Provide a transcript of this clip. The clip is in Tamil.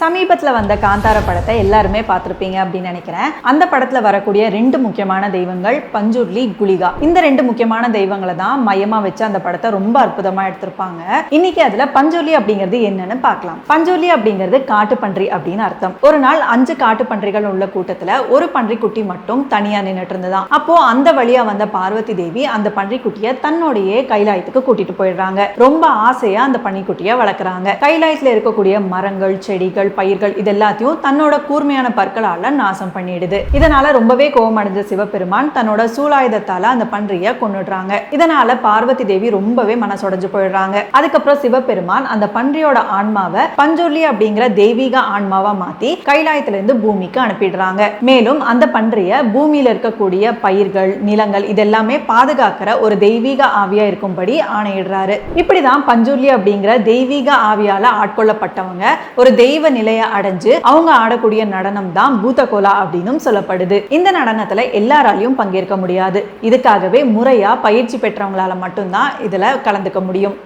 சமீபத்தில் வந்த காந்தார படத்தை எல்லாருமே பார்த்துருப்பீங்க அப்படின்னு நினைக்கிறேன். அந்த படத்தில் வரக்கூடிய ரெண்டு முக்கியமான தெய்வங்கள் பஞ்சுர்லி குளிகா. இந்த ரெண்டு முக்கியமான தெய்வங்களை தான் மையமாக வச்சு அந்த படத்தை ரொம்ப அற்புதமாக எடுத்திருப்பாங்க. இன்னைக்கு அதில் பஞ்சுர்லி அப்படிங்கிறது என்னன்னு பார்க்கலாம். பஞ்சுர்லி அப்படிங்கிறது காட்டுப்பன்றி அப்படின்னு அர்த்தம். ஒரு நாள் அஞ்சு காட்டுப்பன்றிகள் உள்ள கூட்டத்தில் ஒரு பன்றி குட்டி மட்டும் தனியாக நின்றுட்டு இருந்ததாம். அப்போ அந்த வழியாக வந்த பார்வதி தேவி அந்த பன்றி குட்டியை தன்னுடைய கைலாயத்துக்கு கூட்டிட்டு போயிடுறாங்க. ரொம்ப ஆசையாக அந்த பன்னிக்குட்டியை வளர்க்குறாங்க. கைலாயத்தில் இருக்கக்கூடிய மரங்கள் செடிகள் பயிர்கள் இது எல்லாத்தையும் தன்னோட கூர்மையான பற்களால நாசம் பண்ணிடுது. இதனால ரொம்பவே கோபமடைஞ்ச சிவபெருமான் தன்னோட சூலாயுதத்தால அந்த பன்றிய கொண்டுடுறாங்க இதனால பார்வதி தேவி ரொம்பவே மனசுடைஞ்சு போயிடுறாங்க. அதுக்கப்புறம் சிவபெருமான் அந்த பன்றியோட ஆன்மாவை பஞ்சொல்லி அப்படிங்கிற தெய்வீக ஆன்மாவா மாத்தி கைலாயத்துல இருந்து பூமிக்கு அனுப்பிடுறாங்க. மேலும் அந்த பன்றிய பூமியில இருக்கக்கூடிய பயிர்கள் நிலங்கள் இதெல்லாமே பாதுகாக்கிற ஒரு தெய்வீக ஆவியா இருக்கும்படி ஆணையிடுறாரு. இப்படிதான் பஞ்சுர்லி அப்படிங்கிற தெய்வீக ஆவியால ஆட்கொள்ளப்பட்டவங்க ஒரு தெய்வ நிலையை அடைஞ்சு அவங்க ஆடக்கூடிய நடனம் தான் பூதகோலா அப்படின்னும் சொல்லப்படுது. இந்த நடனத்துல எல்லாராலையும் பங்கேற்க முடியாது. இதுக்காகவே முறையா பயிற்சி பெற்றவங்களால மட்டும்தான் இதுல கலந்துக்க முடியும்.